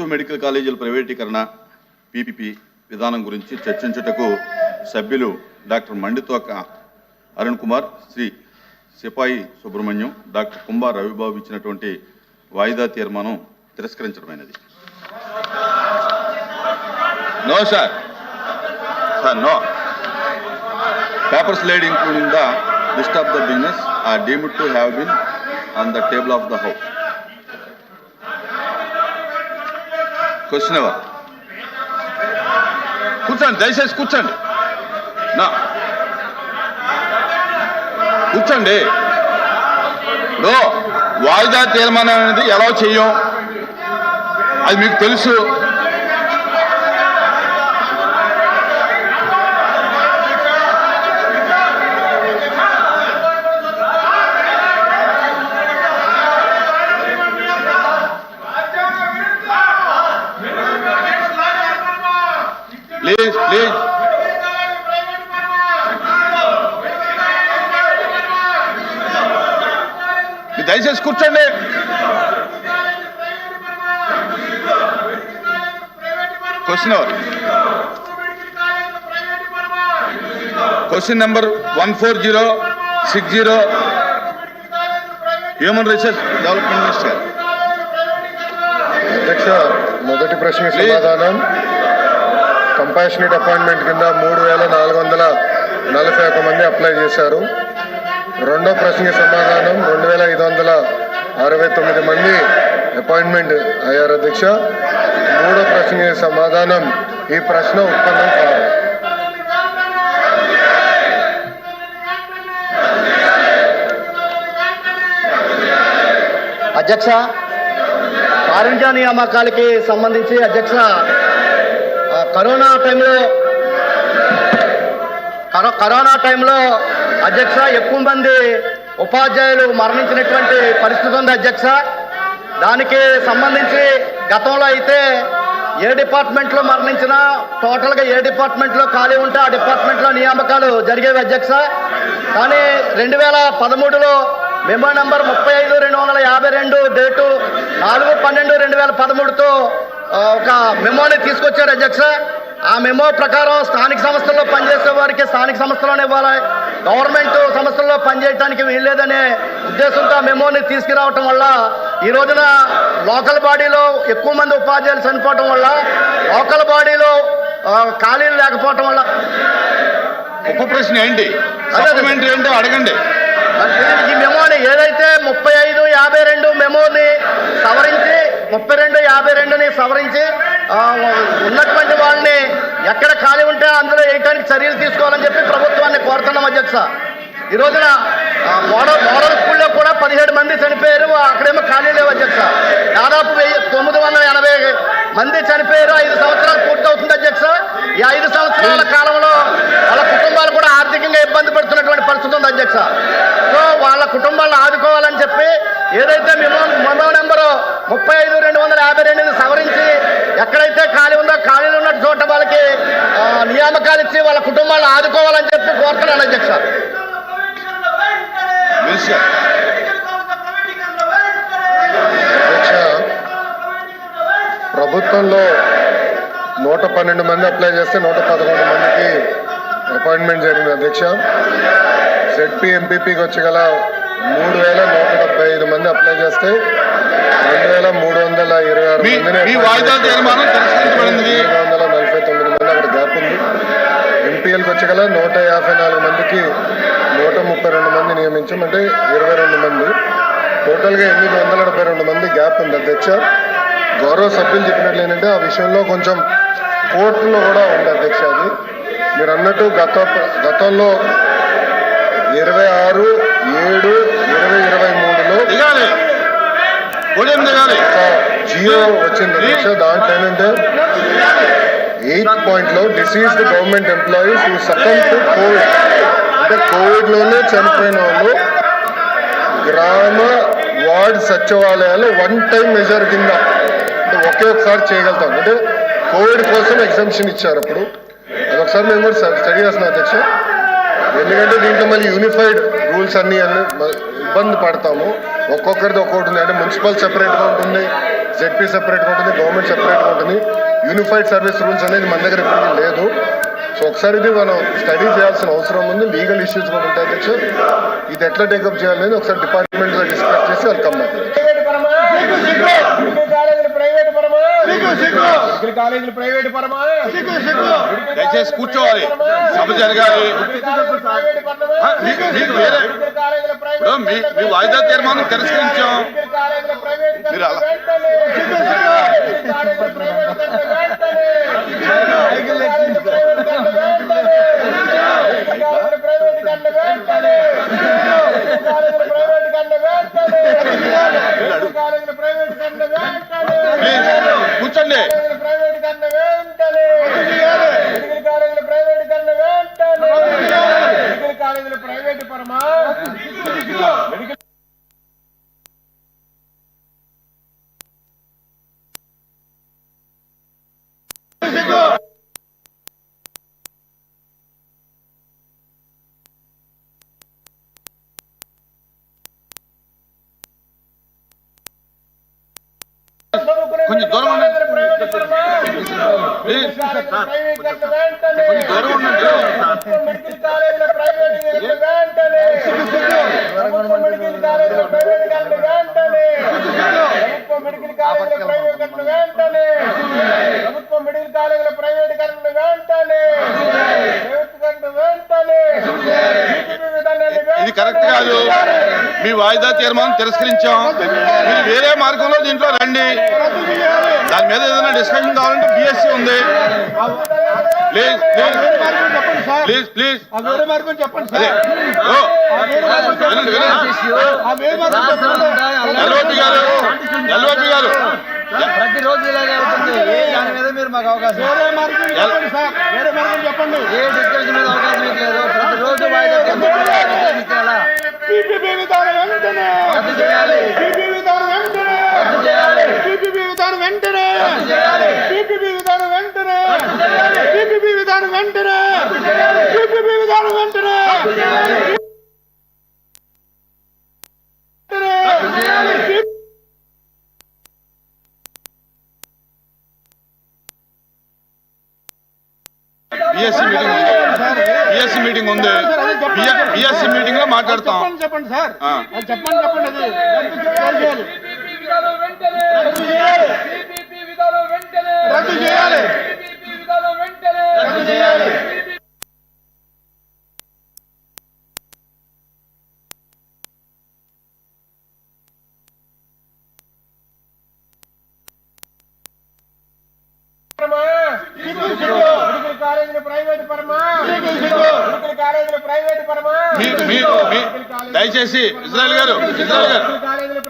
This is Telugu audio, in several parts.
ప్రభుత్వ మెడికల్ కాలేజీల ప్రైవేటీకరణ పీపీపీ విధానం గురించి చర్చించుటకు సభ్యులు డాక్టర్ మండితోక అరుణ్ కుమార్ శ్రీ సిపాయి సుబ్రహ్మణ్యం డాక్టర్ కుంభా రవిబాబు ఇచ్చినటువంటి వాయిదా తీర్మానం తిరస్కరించడమైనది. No sir. Sir no. Papers laid including the list of the business are deemed to have been on the table of the house. Question కూర్చోండి దయచేసి కూర్చోండి. నా. కూర్చోండి. వాయిదా తీర్మానం అనేది ఎలా చెయ్యం అది మీకు తెలుసు ప్లీజ్ ప్లీజ్ మీరు దయచేసి కూర్చోండి. Question question number one four zero six zero human resource development minister అధ్యక్ష మొదటి ప్రశ్న సమాధానం. కంపాషనేట్ అపాయింట్మెంట్ కింద మూడు వేల నాలుగు వందల నలభై ఒక మంది అప్లై చేశారు. రెండో ప్రశ్నకి సమాధానం రెండు వేల ఐదు వందల అరవై తొమ్మిది మంది అపాయింట్మెంట్ అయ్యారు అధ్యక్ష. మూడో ప్రశ్నకి సమాధానం ఈ ప్రశ్న ఉత్పన్నం కాదు. అధ్యక్ష కారుణ్య నియామకాలకి సంబంధించి అధ్యక్ష కరోనా టైంలో కరో- కరోనా టైంలో అధ్యక్ష ఎక్కువ మంది ఉపాధ్యాయులు మరణించినటువంటి పరిస్థితి ఉంది అధ్యక్ష. దానికి సంబంధించి గతంలో అయితే ఏ డిపార్ట్మెంట్లో మరణించినా టోటల్గా ఏ డిపార్ట్మెంట్లో ఖాళీ ఉంటే ఆ డిపార్ట్మెంట్లో నియామకాలు జరిగేవి అధ్యక్ష. కానీ రెండు వేల పదమూడులో మెమో నంబర్ ముప్పై ఐదు రెండు వందల యాభై రెండు డేటు నాలుగు పన్నెండు రెండు వేల పదమూడుతో ఒక మెమోని తీసుకొచ్చారు అధ్యక్ష. ఆ మెమో ప్రకారం స్థానిక సంస్థల్లో పనిచేసే వారికి స్థానిక సంస్థలోనే ఇవ్వాలి. గవర్నమెంట్ సంస్థల్లో పనిచేయడానికి వీల్లేదనే ఉద్దేశంతో మెమోని తీసుకురావటం వల్ల ఈ రోజున లోకల్ బాడీలో ఎక్కువ మంది ఉపాధ్యాయులు చనిపోవటం వల్ల లోకల్ బాడీలో ఖాళీలు లేకపోవటం వల్ల ఉప ప్రశ్న ఏంటి? ఏంటో అడగండి. ఈ మెమోని ఏదైతే ముప్పై ఐదు యాభై రెండు మెమోని సవరించి ముప్పై రెండు యాభై రెండుని సవరించి ఉన్నటువంటి వాళ్ళని ఎక్కడ ఖాళీ ఉంటే అందులో వేయటానికి చర్యలు తీసుకోవాలని చెప్పి ప్రభుత్వాన్ని కోరుతున్నాం అధ్యక్ష. ఈ రోజున ఆ, మోడల్ మోడల్ స్కూల్లో కూడా పదిహేడు మంది చనిపోయారు. అక్కడేమో ఖాళీ లేవు అధ్యక్ష. దాదాపు వెయ్యి తొమ్మిది వందల ఎనభై మంది చనిపోయారు. ఐదు సంవత్సరాలు పూర్తవుతుంది అధ్యక్ష. ఈ ఐదు సంవత్సరాల కాలంలో వాళ్ళ కుటుంబాలు కూడా ఆర్థికంగా ఇబ్బంది పడుతున్నటువంటి పరిస్థితి ఉంది అధ్యక్ష. సో వాళ్ళ కుటుంబాలను ఆదుకోవాలని చెప్పి ఏదైతే మిమో మెమో నెంబరు ముప్పై ఐదు రెండు వందల యాభై రెండు సవరించి ఎక్కడైతే ఖాళీ ఉందో ఖాళీలు ఉన్న చోట వాళ్ళకి ఆ, నియామకాలు ఇచ్చి వాళ్ళ కుటుంబాలను ఆదుకోవాలని చెప్పి కోరుతున్నాను అధ్యక్ష ప్రభుత్వంలో నూట పన్నెండు మంది అప్లై చేస్తే నూట పదకొండు మందికి అపాయింట్మెంట్ జరిగింది అధ్యక్ష. జెడ్పీ ఎంపీపీకి వచ్చి గల మూడు వేల నూట డెబ్బై ఐదు మంది అప్లై చేస్తే రెండు వేల మూడు వందల ఇరవై ఆరు మందిని ఎంపీఎల్కి వచ్చి గల నూట యాభై నాలుగు మందికి నూట ముప్పై రెండు మంది నియమించాం అంటే ఇరవై రెండు మంది. టోటల్గా ఎనిమిది వందల డెబ్బై రెండు మంది గ్యాప్ ఉంది. అధ్యక్ష గౌరవ సభ్యులు చెప్పినట్లు ఏంటంటే ఆ విషయంలో కొంచెం కోర్టులో కూడా ఉంది అధ్యక్ష అది. మీరు అన్నట్టు గత గతంలో ఇరవై ఆరు ఏడు ఇరవై ఇరవై మూడులో జియో వచ్చింది అధ్యక్ష దాంట్లో ఏంటంటే ఎయిట్ పాయింట్లో deceased government employees who succumb to covid. అంటే కోవిడ్లోనే చనిపోయిన వాళ్ళు గ్రామ వార్డ్ సచివాలయాలు వన్ టైం మెజర్ కింద అంటే ఒకే ఒకసారి చేయగలుగుతాం. అంటే కోవిడ్ కోసం ఎగ్జామ్షన్ ఇచ్చారు అప్పుడు. అదొకసారి మేము కూడా స్టడీ చేస్తున్నాం అధ్యక్ష. ఎందుకంటే దీంట్లో మళ్ళీ యూనిఫైడ్ రూల్స్ అన్ని అన్ని ఇబ్బంది పడతాము. ఒక్కొక్కరిది ఒక్కొక్కటి ఉంది. అంటే మున్సిపల్ సెపరేట్గా ఉంటుంది జెడ్పీ సెపరేట్గా ఉంటుంది గవర్నమెంట్ సెపరేట్గా ఉంటుంది. యూనిఫైడ్ సర్వీస్ రూల్స్ అనేది మన దగ్గర ఎప్పటికీ లేదు. సో ఒకసారి ఇది మనం స్టడీ చేయాల్సిన అవసరం ఉంది. లీగల్ ఇష్యూస్ కూడా ఉంటాయి అధ్యక్ష. ఇది ఎట్లా టేకప్ చేయాలనేది ఒకసారి డిపార్ట్మెంట్తో డిస్కస్ చేసి వెల్కమ్ ప్రైవేట్ పరమా? మెడికల్ కాలేజీలు ప్రైవేట్ పరమా? దయచేసి కూర్చోవాలి. సభ జరగాలి. మీ- మీకు వేరే వాయిదా తీర్మానం తిరస్కరించాం. మీరు అలా- వెంటనే మెడికల్ కాలేజీల ప్రైవేట్ కట్ట వెంటనే మెడికల్ కాలేజీల ప్రైవేట్ కట్ట వెంటనే మెడికల్ కాలేజీల ప్రైవేట్ కట్ట వెంటనే మెడికల్ కాలేజీల ప్రైవేట్ కట్ట వెంటనే మెడికల్ కాలేజీల ప్రైవేట్ కట్ట వెంటనే ప్లీజ్ కూర్చోండి కాలేజీల ప్రైవేట్ కన్నా వెంటనే మెడికల్ కాలేజీల ప్రైవేట్ కన్నా వెంటనే మెడికల్ కాలేజీల ప్రైవేట్ పరమా మెడికల్ కొంచెం దూరం ఉండండి. కొంచెం దూరం ఉండండి. ప్రైవేట్ ప్రభుత్వ మెడికల్ కాలేజీల వెంటనే. ఇది కరెక్ట్ కాదు. మీ వాయిదా తీర్మానం తిరస్కరించాం. మీరు వేరే మార్గంలో దీంట్లో రండి. దాని మీద ఏదైనా డిస్కషన్ కావాలంటే బిఎస్సి ఉంది. ప్లీజ్ ప్లీజ్ చెప్పండి ఎల్ఓపి గారు ఎల్ఓపి గారు. ప్రతిరోజు ఇలాగే అవుతుంది ఏ దాని మీద మీరు మాకు అవకాశం వేరే మార్గం చెప్పండి సార్. వేరే మార్గం చెప్పండి. ఏ డిస్కషన్ మీద అవకాశం మీకు లేదు ప్రతిరోజు వాయిదా నిర్ణయించాలా పీపీపీ విధానం వెంటనే రద్దు చేయాలి పీపీ విధానం వెంటనే రద్దు చేయాలి పీపీపీ విధానం వెంటనే రద్దు చేయాలి పీపీపీ విధానం వెంటనే పీపీపీ విధానం వెంటనే పీపీపీ విధానం వెంటనే బిఎస్సి మీటింగ్ ఉంది. బిఎస్సి మీటింగ్ ఉంది బిఎస్సి మీటింగ్లో మాట్లాడతాం. చెప్పండి చెప్పండి సార్. ఆ. అది చెప్పండి చెప్పండి అది రద్దు చేయాలి రద్దు చేయాలి రద్దు చేయాలి మెడికల్ కాలేజీలు ప్రైవేట్ పరమా మెడికల్ మీరు మీరు మీ- దయచేసి ఇజ్రాయల్ గారు ఇజ్రాయల్ గారు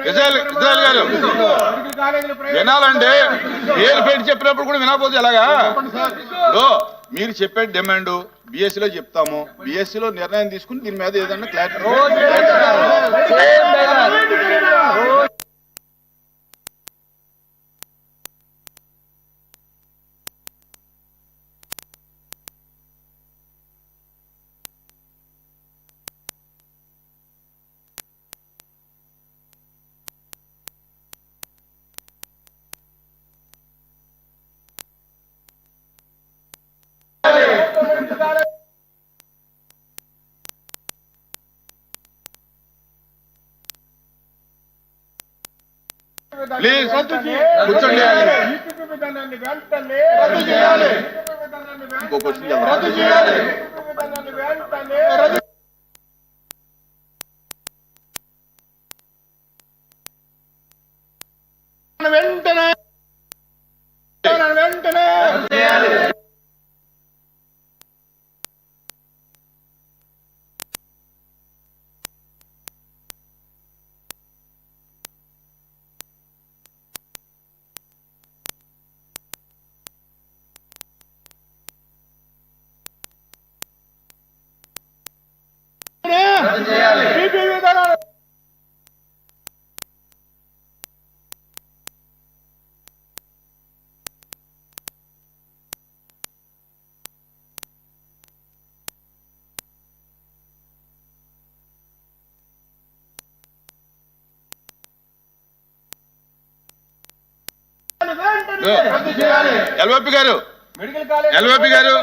ఇజ్రాయల్ ఇజ్రాయల్ గారు. వినాలంటే పేరు పెట్టి చెప్పినప్పుడు కూడా వినకపోతే ఎలాగా? మీరు చెప్పే డిమాండ్ బిఎస్సిలో చెప్తాము. బిఎస్సిలో నిర్ణయం తీసుకుని దీని మీద ఏదన్నా క్లారిటీ ప్లీజ్ కూర్చోండి విధానాన్ని వెంటనే రద్దు చేయాలి. ఇంకో క్వశ్చన్. రద్దు చేయాలి. రద్దు ఎల్ఓపి గారు. ఎల్ఓపి గారు.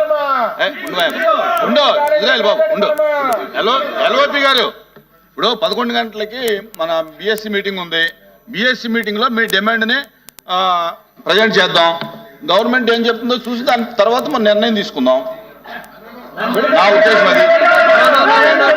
ఉండు ఇజ్రాయల్ బాబు ఉండు. ఎల్ఓ ఎల్ఓపి గారు. ఇప్పుడు పదకొండు గంటలకి మన బిఎస్సి మీటింగ్ ఉంది. బిఎస్సి మీటింగ్లో మీ డిమాండ్ని ప్రజెంట్ చేద్దాం. గవర్నమెంట్ ఏం చెప్తుందో చూసి దాని తర్వాత మన నిర్ణయం తీసుకుందాం. నా ఉద్దేశం అది.